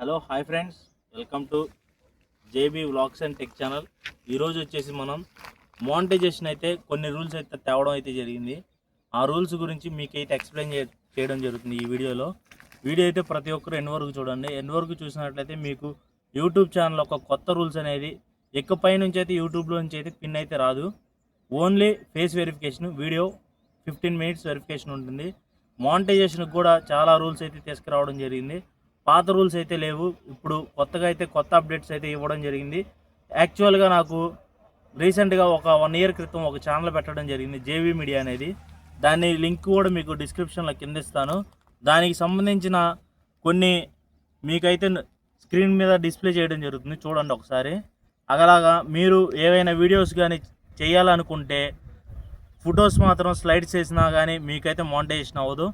Hello hi friends. Welcome to JB vlogs and tech channel. ఈరోజు వచ్చేసి మనం monetisation అయితే కొన్ని రూల్స్ అయితే తేవడం అయితే జరిగింది. ఆ రూల్స్ గురించి మీకైతే ఎక్స్ప్లెయిన్ చేయడం జరుగుతుంది ఈ వీడియోలో. వీడియో అయితే ప్రతి ఒక్కరు ఎన్ని వరకు చూడండి. ఎన్ని వరకు చూసినట్లయితే మీకు యూట్యూబ్ ఛానల్ ఒక కొత్త రూల్స్ అనేది ఎక్కపై నుంచి అయితే యూట్యూబ్లో నుంచి అయితే పిన్ అయితే రాదు. Only face verification video fifteen minutes verification ఉంటుంది. మానిటైజేషన్కి కూడా చాలా రూల్స్ అయితే తీసుకురావడం జరిగింది. పాత రూల్స్ అయితే లేవు. ఇప్పుడు కొత్తగా అయితే కొత్త అప్డేట్స్ అయితే ఇవ్వడం జరిగింది. యాక్చువల్గా నాకు రీసెంట్గా ఒక వన్ ఇయర్ క్రితం ఒక ఛానల్ పెట్టడం జరిగింది జేవీ మీడియా అనేది. దాని లింక్ కూడా మీకు డిస్క్రిప్షన్లో కింద ఇస్తాను. దానికి సంబంధించిన కొన్ని మీకైతే స్క్రీన్ మీద డిస్ప్లే చేయడం జరుగుతుంది. చూడండి ఒకసారి. అలాగా మీరు ఏవైనా వీడియోస్ కానీ చేయాలనుకుంటే ఫొటోస్ మాత్రం స్లైడ్స్ చేసినా కానీ మీకైతే మానిటైజేషన్ అవ్వదు.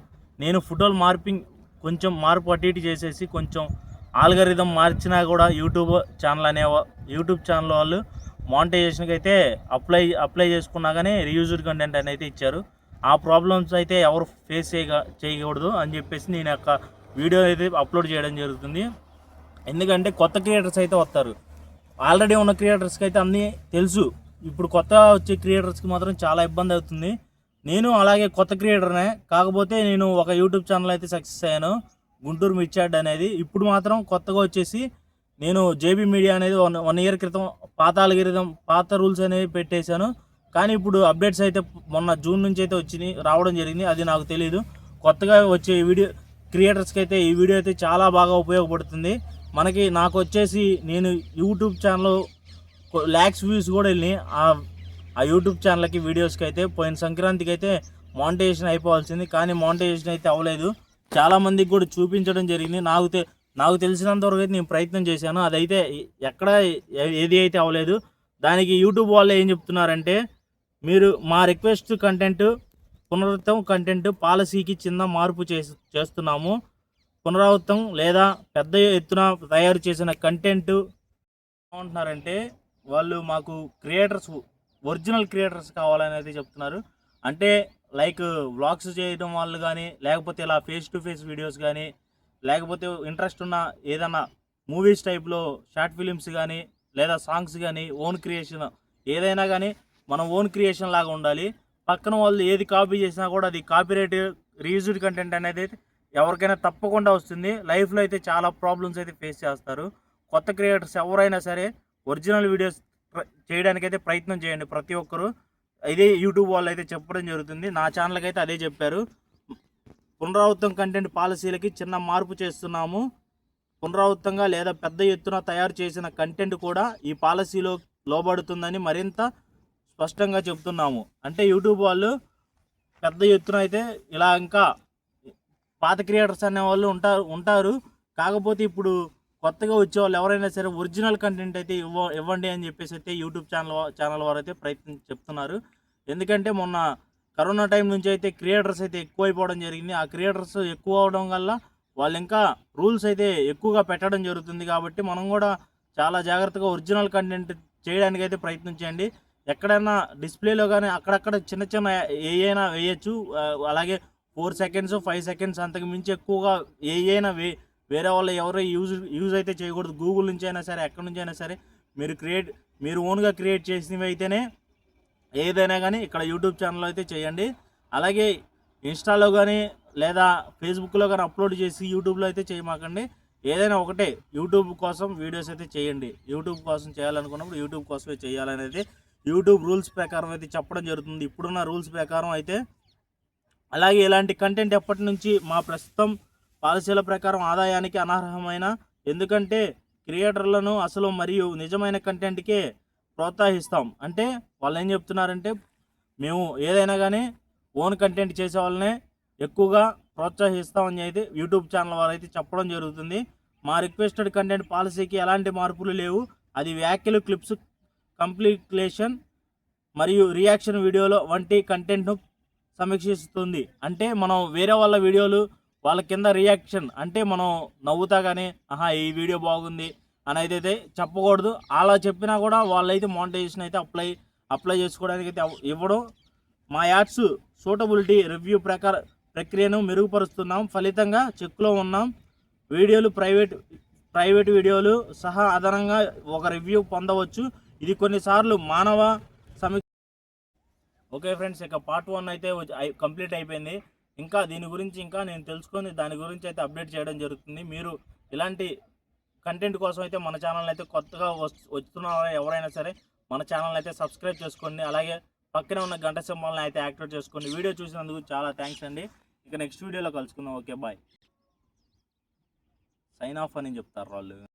నేను ఫోటోలు మార్పింగ్ కొంచెం మార్పు అటు ఇటు చేసేసి కొంచెం ఆల్గరిథం మార్చినా కూడా యూట్యూబ్ ఛానల్ అనే యూట్యూబ్ ఛానల్ వాళ్ళు మానిటైజేషన్కి అయితే అప్లై అప్లై చేసుకున్నా కానీ రీయూజ్డ్ కంటెంట్ అనేది ఇచ్చారు. ఆ ప్రాబ్లమ్స్ అయితే ఎవరు ఫేస్ చేయగా చేయకూడదు అని చెప్పేసి నేను యొక్క వీడియో అయితే అప్లోడ్ చేయడం జరుగుతుంది. ఎందుకంటే కొత్త క్రియేటర్స్ అయితే వస్తారు. ఆల్రెడీ ఉన్న క్రియేటర్స్కి అయితే అన్నీ తెలుసు. ఇప్పుడు కొత్త వచ్చే క్రియేటర్స్కి మాత్రం చాలా ఇబ్బంది అవుతుంది. నేను అలాగే కొత్త క్రియేటర్నే. కాకపోతే నేను ఒక యూట్యూబ్ ఛానల్ అయితే సక్సెస్ అయ్యాను. గుంటూరు మిర్చాడ్ అనేది. ఇప్పుడు మాత్రం కొత్తగా వచ్చేసి నేను జేబీ మీడియా అనేది వన్ వన్ ఇయర్ క్రితం పాత అల్గిరిథం పాత రూల్స్ అనేవి పెట్టేశాను. కానీ ఇప్పుడు అప్డేట్స్ అయితే మొన్న జూన్ నుంచి అయితే వచ్చినాయి రావడం జరిగింది. అది నాకు తెలియదు కొత్తగా వచ్చే వీడియో క్రియేటర్స్కి అయితే ఈ వీడియో అయితే చాలా బాగా ఉపయోగపడుతుంది. మనకి నాకు వచ్చేసి నేను యూట్యూబ్ ఛానల్ ల్యాక్స్ వ్యూస్ కూడా వెళ్ళినాయి. ఆ ఆ యూట్యూబ్ ఛానల్కి వీడియోస్కి అయితే పోయిన సంక్రాంతికి అయితే మానిటైజేషన్ అయిపోవాల్సింది కానీ మానిటైజేషన్ అయితే అవ్వలేదు. చాలా మందికి కూడా చూపించడం జరిగింది. నాకు నాకు తెలిసినంత వరకు అయితే నేను ప్రయత్నం చేశాను. అదైతే ఎక్కడ ఏ- ఏది అయితే అవ్వలేదు. దానికి యూట్యూబ్ వాళ్ళు ఏం చెప్తున్నారంటే మీరు మా రిక్వెస్ట్ కంటెంట్ పునరుత్తం కంటెంట్ పాలసీకి చిన్న మార్పు చేస్తున్నాము. పునరావృతం లేదా పెద్ద ఎత్తున తయారు చేసిన కంటెంట్ ఏమంటున్నారంటే వాళ్ళు మాకు క్రియేటర్స్ ఒరిజినల్ క్రియేటర్స్ కావాలని అయితే చెప్తున్నారు. అంటే లైక్ వ్లాగ్స్ చేయడం వాళ్ళు కానీ లేకపోతే ఇలా ఫేస్ టు ఫేస్ వీడియోస్ కానీ లేకపోతే ఇంట్రెస్ట్ ఉన్న ఏదైనా మూవీస్ టైప్లో షార్ట్ ఫిలిమ్స్ కానీ లేదా సాంగ్స్ కానీ ఓన్ క్రియేషన్ ఏదైనా కానీ మన ఓన్ క్రియేషన్ లాగా ఉండాలి. పక్కన వాళ్ళు ఏది కాపీ చేసినా కూడా అది కాపీరైట్ రీయూజ్డ్ కంటెంట్ అనేది ఎవరికైనా తప్పకుండా వస్తుంది. లైఫ్లో అయితే చాలా ప్రాబ్లమ్స్ అయితే ఫేస్ చేస్తారు. కొత్త క్రియేటర్స్ ఎవరైనా సరే ఒరిజినల్ వీడియోస్ చేయడానికైతే ప్రయత్నం చేయండి. ప్రతి ఒక్కరు ఇదే యూట్యూబ్ వాళ్ళు అయితే చెప్పడం జరుగుతుంది. నా ఛానల్కి అయితే అదే చెప్పారు. పునరావృతం కంటెంట్ పాలసీలకి చిన్న మార్పు చేస్తున్నాము. పునరావృతంగా లేదా పెద్ద ఎత్తున తయారు చేసిన కంటెంట్ కూడా ఈ పాలసీలో లోబడుతుందని మరింత స్పష్టంగా చెప్తున్నాము. అంటే యూట్యూబ్ వాళ్ళు పెద్ద ఎత్తున అయితే ఇలా ఇంకా పాత క్రియేటర్స్ అనే వాళ్ళు ఉంటారు ఉంటారు. కాకపోతే ఇప్పుడు కొత్తగా వచ్చే వాళ్ళు ఎవరైనా సరే ఒరిజినల్ కంటెంట్ అయితే ఇవ్వ ఇవ్వండి అని చెప్పేసి అయితే యూట్యూబ్ ఛానల్ ఛానల్ వారు అయితే ప్రయత్నం చెప్తున్నారు. ఎందుకంటే మొన్న కరోనా టైం నుంచి అయితే క్రియేటర్స్ అయితే ఎక్కువైపోవడం జరిగింది. ఆ క్రియేటర్స్ ఎక్కువ అవడం వల్ల వాళ్ళు ఇంకా రూల్స్ అయితే ఎక్కువగా పెట్టడం జరుగుతుంది కాబట్టి మనం కూడా చాలా జాగ్రత్తగా ఒరిజినల్ కంటెంట్ చేయడానికి అయితే ప్రయత్నం చేయండి. ఎక్కడైనా డిస్ప్లేలో కానీ అక్కడక్కడ చిన్న చిన్న ఏయైనా వేయచ్చు. అలాగే ఫోర్ సెకండ్స్ ఫైవ్ సెకండ్స్ అంతకు మించి ఎక్కువగా ఏ అయినా వే వేరే వాళ్ళు ఎవరో యూజ్ యూజ్ అయితే చేయకూడదు. గూగుల్ నుంచి అయినా సరే ఎక్కడి నుంచి అయినా సరే మీరు క్రియేట్ మీరు ఓన్గా క్రియేట్ చేసినవి అయితేనే ఏదైనా కానీ ఇక్కడ యూట్యూబ్ ఛానల్లో అయితే చేయండి. అలాగే ఇన్స్టాలో కానీ లేదా ఫేస్బుక్లో కానీ అప్లోడ్ చేసి యూట్యూబ్లో అయితే చేయమాకండి. ఏదైనా ఒకటే యూట్యూబ్ కోసం వీడియోస్ అయితే చేయండి. యూట్యూబ్ కోసం చేయాలనుకున్నప్పుడు యూట్యూబ్ కోసమే అయితే యూట్యూబ్ రూల్స్ ప్రకారం అయితే చెప్పడం జరుగుతుంది. ఇప్పుడున్న రూల్స్ ప్రకారం అయితే అలాగే ఇలాంటి కంటెంట్ ఎప్పటి నుంచి మా ప్రస్తుతం పాలసీల ప్రకారం ఆదాయానికి అనర్హమైన ఎందుకంటే క్రియేటర్లను అసలు మరియు నిజమైన కంటెంట్కే ప్రోత్సహిస్తాం. అంటే వాళ్ళు ఏం చెప్తున్నారంటే మేము ఏదైనా కానీ ఓన్ కంటెంట్ చేసే వాళ్ళనే ఎక్కువగా ప్రోత్సహిస్తామని అయితే యూట్యూబ్ ఛానల్ వారు అయితే చెప్పడం జరుగుతుంది. మా రిక్వెస్టెడ్ కంటెంట్ పాలసీకి ఎలాంటి మార్పులు లేవు. అది వ్యాఖ్యలు క్లిప్స్ కంప్లీట్లేషన్ మరియు రియాక్షన్ వీడియోలో వంటి కంటెంట్ను సమీక్షిస్తుంది. అంటే మనం వేరే వాళ్ళ వీడియోలు వాళ్ళ కింద రియాక్షన్ అంటే మనం నవ్వుతా కానీ ఆహా ఈ వీడియో బాగుంది అని అయితే చెప్పకూడదు. అలా చెప్పినా కూడా వాళ్ళైతే మానిటైజేషన్ అయితే అప్లై అప్లై చేసుకోవడానికి అయితే ఇవ్వడం మా యాడ్స్ సూటబిలిటీ రివ్యూ ప్రకార ప్రక్రియను మెరుగుపరుస్తున్నాం. ఫలితంగా చెక్లో ఉన్నాం. వీడియోలు ప్రైవేట్ ప్రైవేట్ వీడియోలు సహా అదనంగా ఒక రివ్యూ పొందవచ్చు. ఇది కొన్నిసార్లు మానవ సమీక్ష ఓకే ఫ్రెండ్స్ ఇక పార్ట్ వన్ అయితే కంప్లీట్ అయిపోయింది. ఇంకా దీని గురించి ఇంకా నేను తెలుసుకొని దాని గురించి అయితే అప్డేట్ చేయడం జరుగుతుంది. మీరు ఇలాంటి కంటెంట్ కోసం అయితే మన ఛానల్ అయితే కొత్తగా వస్- వస్తున్న ఎవరైనా సరే మన ఛానల్ అయితే సబ్స్క్రైబ్ చేసుకోండి. అలాగే పక్కనే ఉన్న గంట సింబల్ని అయితే యాక్టివేట్ చేసుకోండి. వీడియో చూసినందుకు చాలా థ్యాంక్స్ అండి. ఇక నెక్స్ట్ వీడియోలో కలుసుకుందాం. ఓకే బాయ్ సైన్ ఆఫ్ అని చెప్తారు వాళ్ళు.